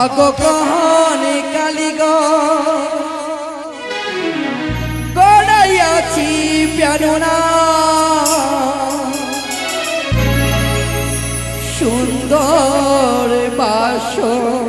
কহনে colleague গড়াইয়াছি প্যারোনা সুন্দর বাসন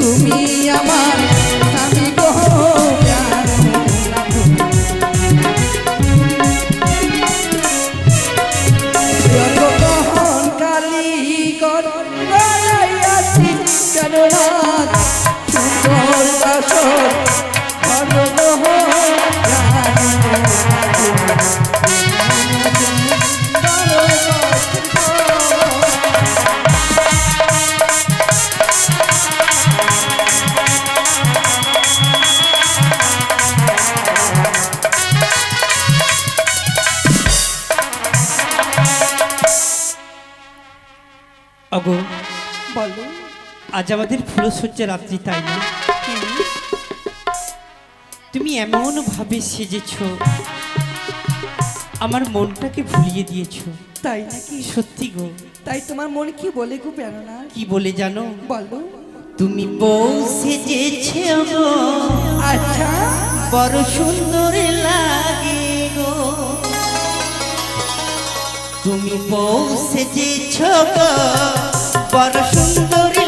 তুমি আলো সহ্য রাত্রি তাই না? তুমি এমন ভাবে সেজেছ আমার মনটাকে ভুলিয়ে দিয়েছ। তাই নাকি? সত্যি গো। তাই তোমার মন কি বলে গো না কি বলে জানো? বলো। তুমি বউ সেজেছে আচ্ছা। বড় সুন্দর লাগে গো। তুমি বউ সেজেছ বড় সুন্দর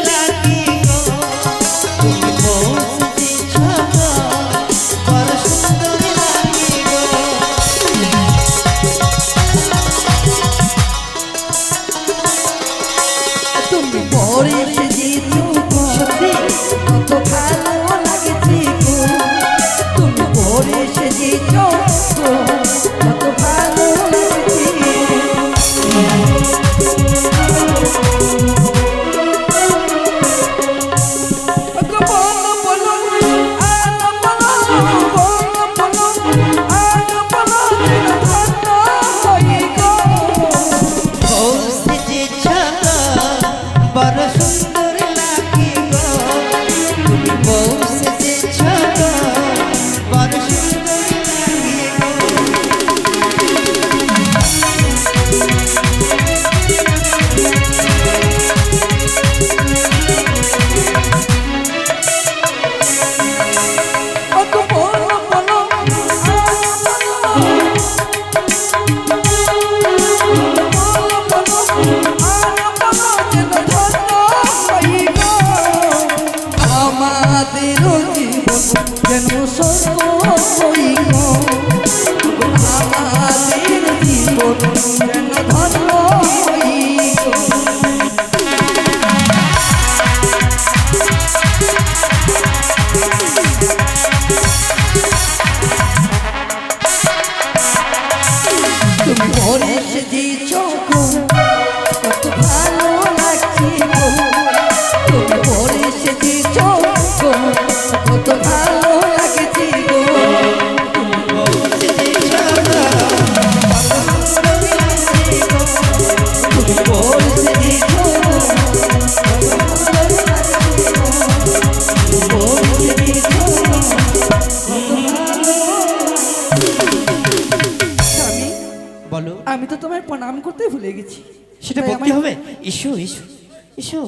এসো।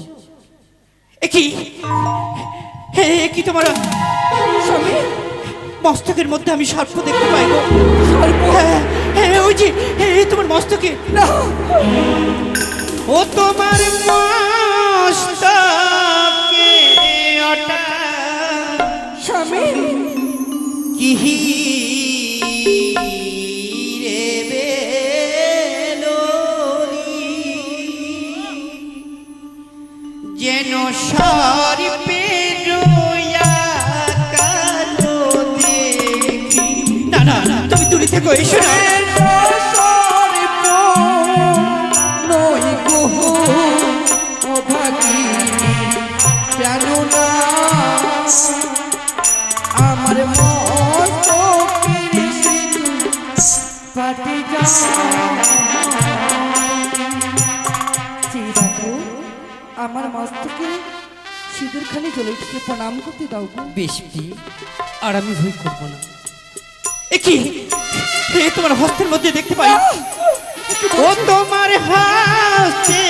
কি? কি তোমার স্বামী? মস্তকের মধ্যে আমি সর্প দেখতে পাই গো। সর্প হ্যাঁ হ্যাঁ ওই যে হে তোমার মস্তকে। না। ও তোমার মস্তকে স্বামী। কি তুমি দূরে থেকে এসো আমার মস্তকের সিঁদুর ফাটে আমার মস্তকে সিঁদুরখানি জলে থেকে প্রণাম করতে দাও গো। বেশ আর আমি ভয় করব না। এ কি? তোমার হস্তের মধ্যে দেখতে পাই। ও তোমার হাসতে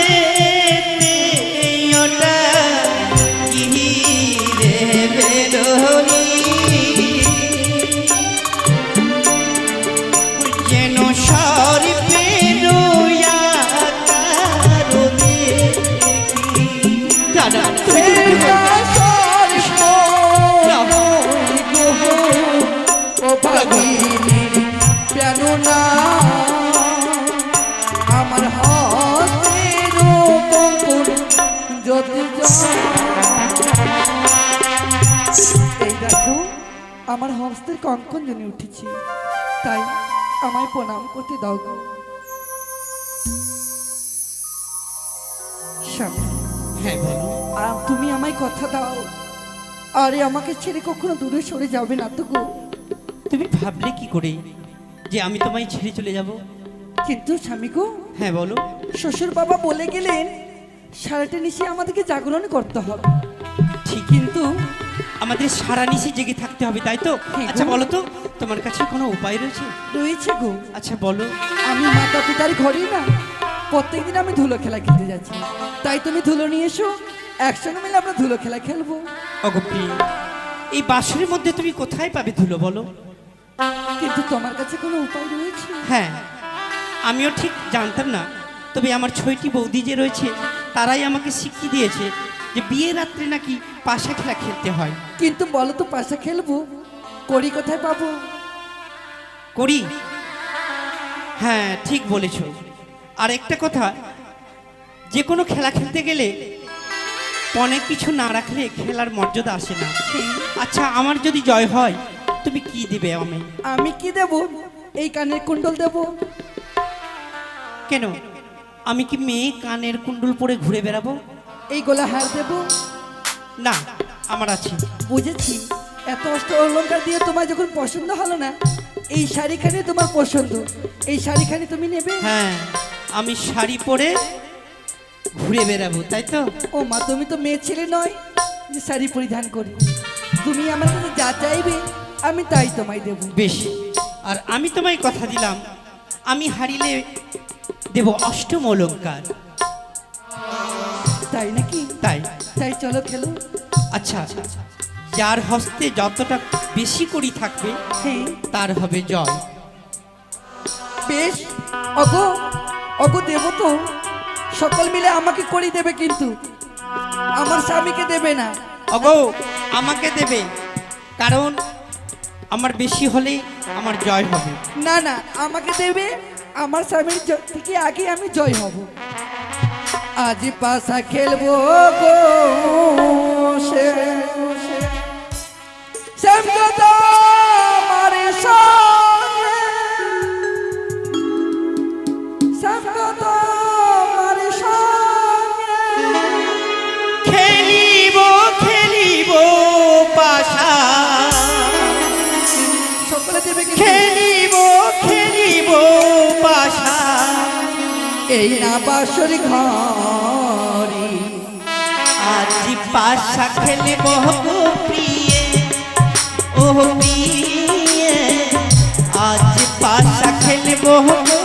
যদি এই দেখো আমার হস্তের কঙ্কন জেনে উঠেছি। তাই আমায় প্রণাম করতে দাও গো। হ্যাঁ বলো। আর তুমি আমায় কথা দাও। আরে আমাকে ছেড়ে কখনো দূরে সরে যাবে না তো গো। তুমি ভাবলে কি করে যে আমি তোমায় ছেড়ে চলে যাব? কিন্তু স্বামী গো হ্যাঁ বলো। শ্বশুর বাবা বলে গেলেন সারাটা নিশে আমাদেরকে জাগরণ করতে হবে। ঠিক কিন্তু আমাদের সারা নিশে জেগে থাকতে হবে তাই তো? হ্যাঁ আচ্ছা বলো তো তোমার কাছে কোনো উপায় রয়েছে? রয়েছে গো। আচ্ছা বলো। আমি মাতা পিতার ঘরেই না প্রত্যেকদিন আমি ধুলো খেলা খেলতে যাচ্ছি। তাই তুমি ধুলো নিয়ে এসো একসঙ্গে মিলে আমরা ধুলো খেলা খেলব। অগপ্রি এই বাসরের মধ্যে তুমি কোথায় পাবে ধুলো বলো? কিন্তু তোমার কাছে কোনো উপায় রয়েছে? হ্যাঁ আমিও ঠিক জানতাম না তবে আমার ছয়টি বৌদি যে রয়েছে তারাই আমাকে শিখিয়ে দিয়েছে যে বিয়ে রাত্রে নাকি পাশা খেলা খেলতে হয়। কিন্তু বলো তো পাশা খেলব? করি কোথায় পাবো? করি হ্যাঁ ঠিক বলেছ। আর একটা কথা যে কোনো খেলা খেলতে গেলে অনেক কিছু না রাখলে খেলার মর্যাদা আসে না। আচ্ছা আমার যদি জয় হয় তুমি কি দিবে আমি আমি কি দেব? এই কানের কুণ্ডল দেব? কেন? আমি কি মেয়ে কানের কুণ্ডুল পরে ঘুরে বেড়াবো? এই গোলা হার দেব? না আমার আছে। বুঝেছি। এত অষ্ট অলঙ্কার দিয়ে তোমার যখন পছন্দ হলো না এই শাড়িখানি তোমার পছন্দ। এই শাড়িখানি তুমি নেবে? হ্যাঁ আমি শাড়ি পরে ঘুরে বেড়াবো তাই তো? ও মা তুমি তো মেয়ে ছেলে নয় যে শাড়ি পরিধান করি। তুমি আমার কাছে যা চাইবে আমি তাই তোমায় দেব। বেশ আর আমি তোমায় কথা দিলাম। আমি হারিলে দেব অষ্টম অলঙ্কার তাই নাকি? তাই। তাই চলো খেলো। আচ্ছা যার হস্তে যতটা বেশি করি থাকবে হ্যাঁ। তার হবে জয় বেশ অগো অগো দেব তো। সকল মিলে আমাকে করি দেবে কিন্তু। আমার স্বামীকে দেবে না। অগো আমাকে দেবে। কারণ আমার বেশি হলে আমার জয় হবে না না আমাকে দেবে আমার স্বামীর থেকে আগে আমি জয় হব আজ পাশা খেলব গো না বাসর ঘরে। আজ পাশা খেলে বহু প্রিয়ে ও প্রিয়ে। আজ পাশা খেলিব গো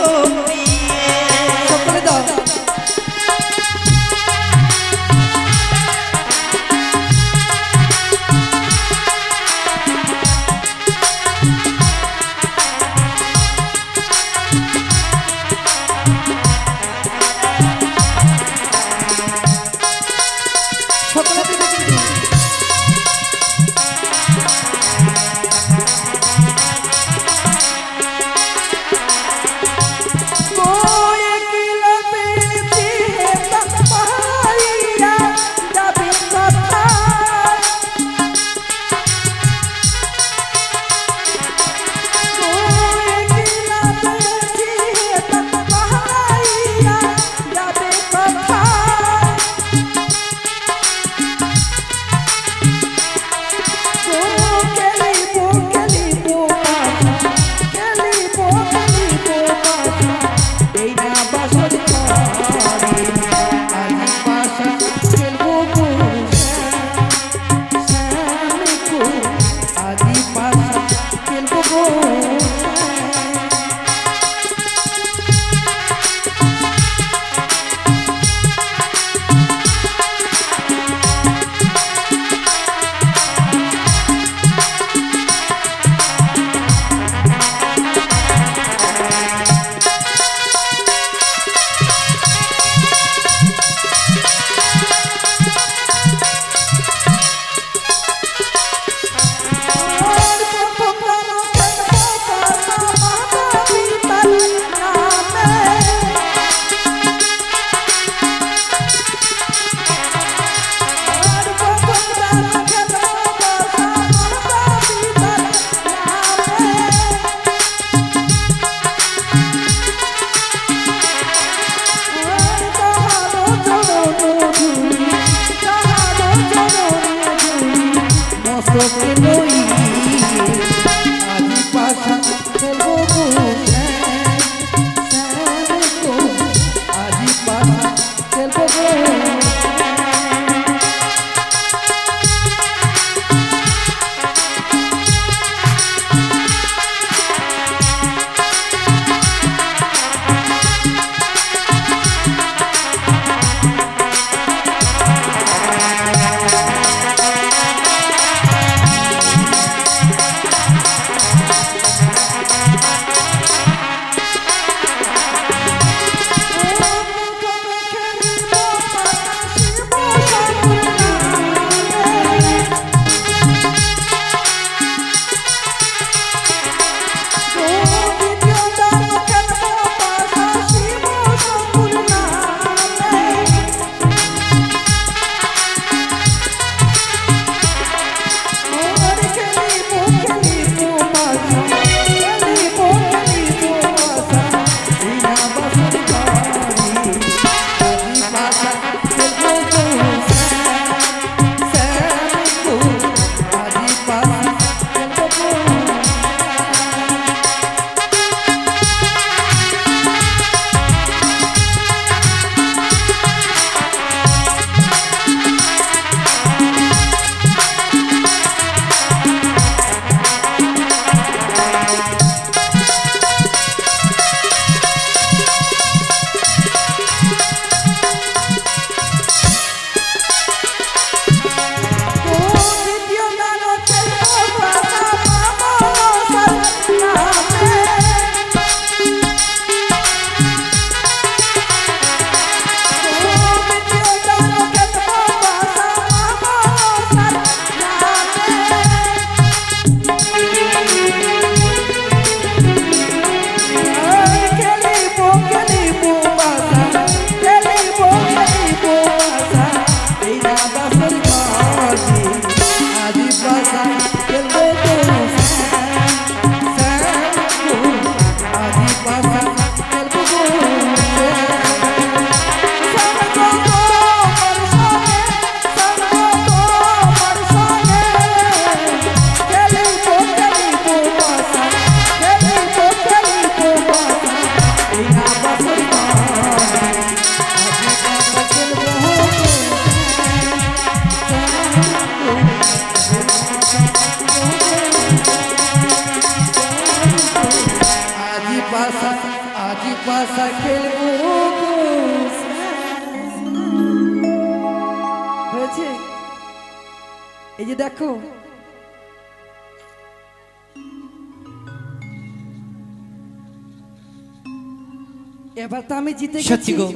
এবার তো আমি জিতে সত্যি গো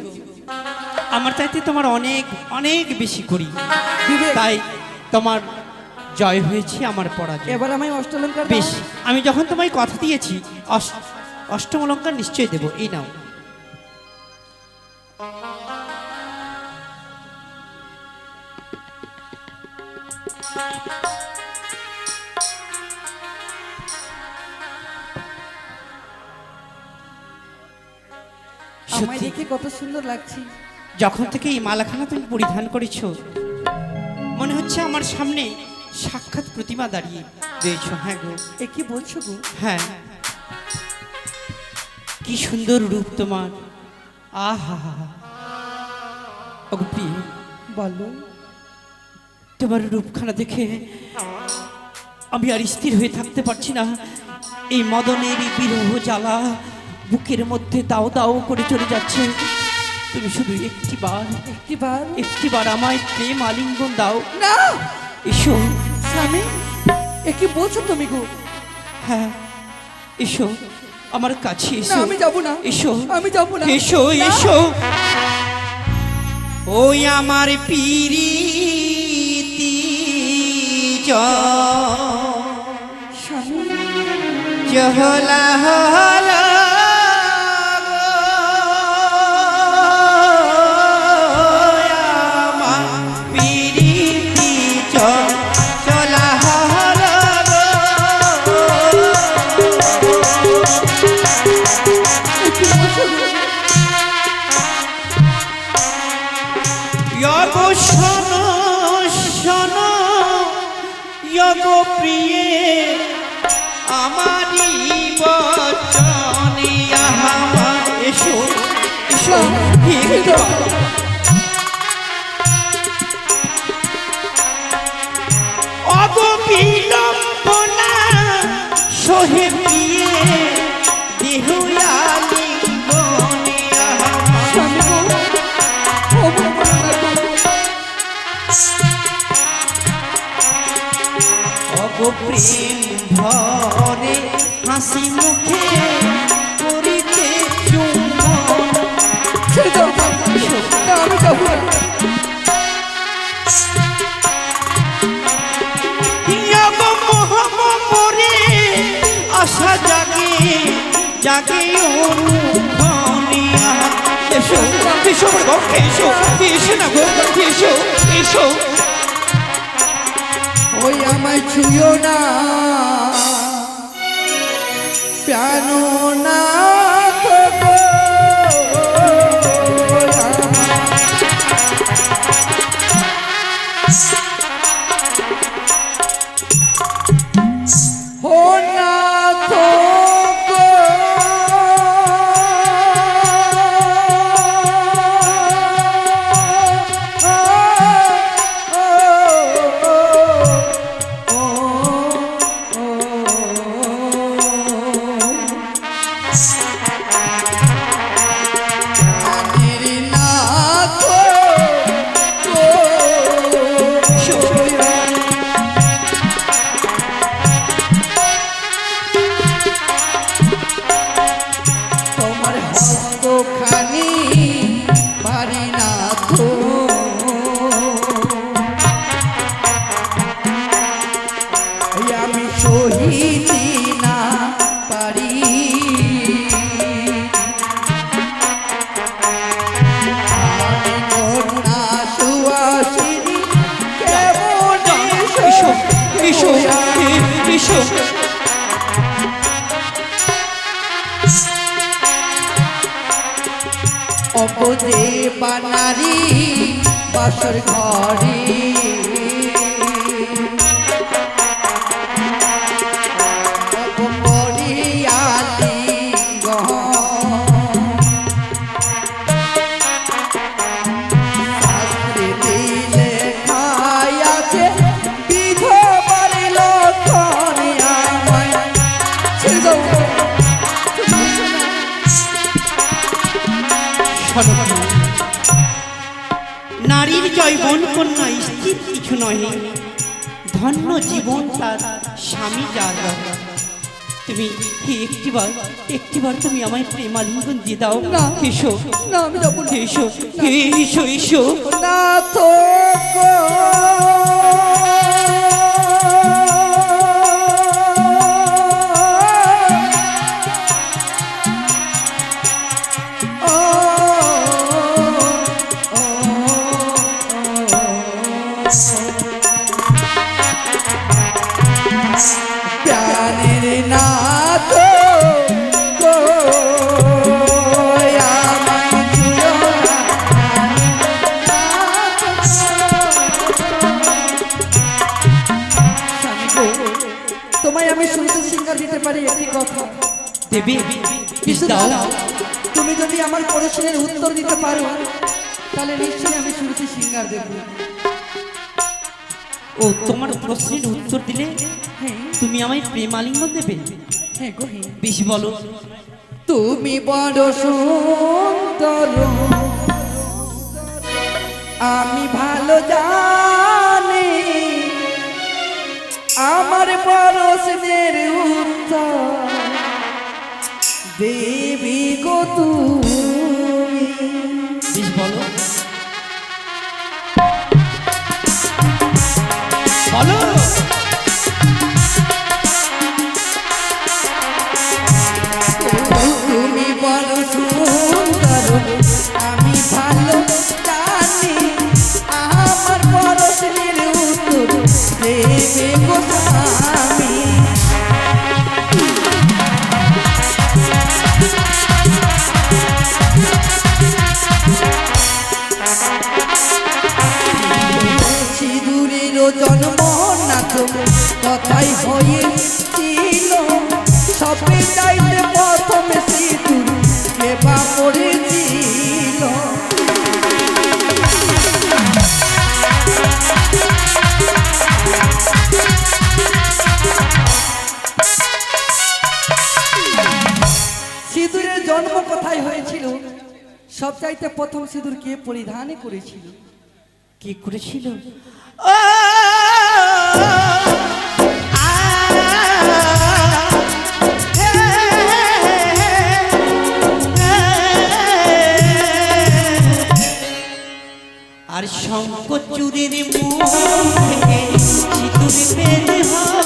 আমার চাইতে তোমার অনেক অনেক বেশি করি। তাই তোমার জয় হয়েছে আমার পরাজয়। এবার আমি অষ্টলঙ্কার বেশ আমি যখন তোমায় কথা দিয়েছি অষ্টম অলঙ্কার নিশ্চয়ই দেবো এই নাও। সুন্দর লাগছে। যখন থেকে এই মালাখানা তুমি পরিধান করেছ মনে হচ্ছে আমার সামনে সাক্ষাৎ প্রতিমা দাঁড়িয়ে রয়েছ। হ্যাঁ গো। এ কি বলছো গো? হ্যাঁ। কি সুন্দর রূপ তোমার। আহা। প্রিয় বলো। তোমার রূপখানা দেখে আমি আর স্থির হয়ে থাকতে পারছি না। এই মদনের বিরহ জ্বালা বুকের মধ্যে দাও দাও করে চলে যাচ্ছে। তুমি শুধু একটি বার একটি বার একটি বার আমায় প্রেম আলিঙ্গন দাও। না! এসো। স্বামী এ কি বলছো তুমি গো? হ্যাঁ এসো। আমার কাছে এসো। আমি যাব না। এসো। আমি যাব না। এসো। এসো। ওই আমার পিরিতি জহলা হলা যগ প্রিয়ে আমারি বচনে আমার এসো এসো। অগ বিলম্বনা সহে অগপ্রেম ভরে হাসি মুখে করিতে আমি আশা জাগে জাগে অনুভনিয়া এসো এসো এসো এসো না গো এসো এসো ওই আমায় ছুঁয়ো না। প্যানো না। কন্যা স্থির কিছু নহে ধন্য জীবন তার স্বামী যার। তুমি একটিবার একটিবার তুমি আমায় প্রেমালিঙ্গন দিয়ে দাও। না। এসো। না আমি এসো এসো এসো। না তো দেবে দাও তুমি যদি আমার প্রশ্নের উত্তর দিতে পারো তাহলে নিশ্চয়ই আমি শুনতে সিঙ্গার দেব। ও তোমার প্রশ্নের উত্তর দিলে হ্যাঁ। তুমি আমায় প্রেমালিঙ্গন দেবে? হ্যাঁ হ্যাঁ। বেশ বলো। তুমি বড় সুন্দর। আমি ভালো জানি আমার পরশনের দেবী গো তুমি সব চাইতে প্রথম সিঁদুর কে পরিধান করেছিল কি করেছিল আর শঙ্কর চুরির মুখ থেকে সিঁদুর বের হলো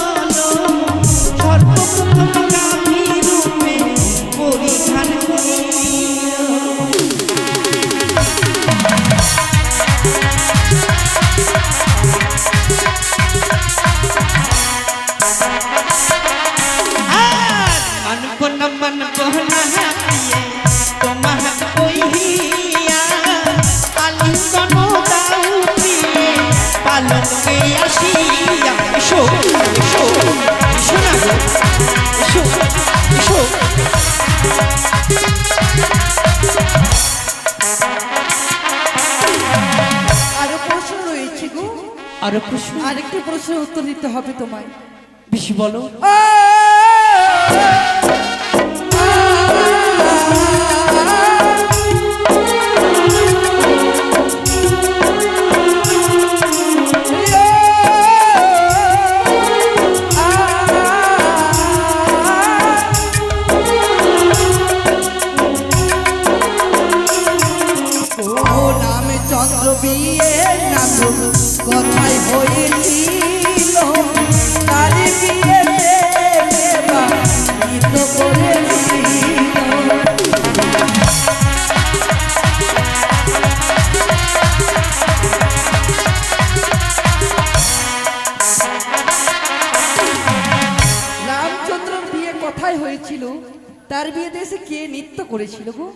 আরও প্রশ্ন আরেকটা প্রশ্নের উত্তর দিতে হবে তোমায়। বেশি বলো। বিয়ে নাম কথাই হয়েছিল তারি বিয়ে কোথায় হয়েছিল, তার বিয়েতে এসে কে নৃত্য করেছিল গো?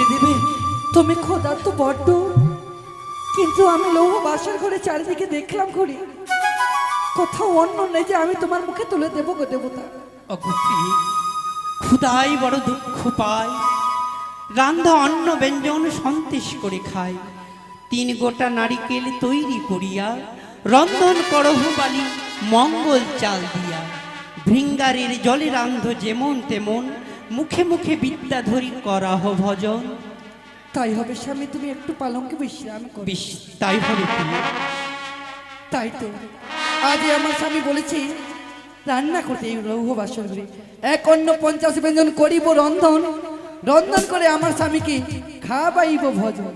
খেতে দেবে। তুমি খোদা তো বড্ড। কিন্তু আমি লৌহ বাসার ঘরে চারিদিকে দেখলাম করি কোথাও অন্য নেই যে আমি তোমার মুখে তুলে দেবো গো দেবতা। দিয়ে বড় দুঃখ পায়। রান্ধা অন্ন ব্যঞ্জন সন্তেষ করে খায়। তিন গোটা নারিকেল তৈরি করিয়া, রন্ধন করহ বালি মঙ্গল চাল দিয়া। ভৃঙ্গারের জলে রান্ধ যেমন তেমন মুখে মুখে বিদ্যা ধরি করাহ ভজন। তাই হবে স্বামী তুমি একটু পালঙ্কে বিশ্রাম করো। বিশ তাই হবে তাই তো। আজ আমার স্বামী বলেছি রান্না করতে এই লৌহ ঘরে এক অন্য পঞ্চাশ ব্যঞ্জন করিব রন্ধন। রন্ধন করে আমার স্বামীকে খাবাইব ভজন।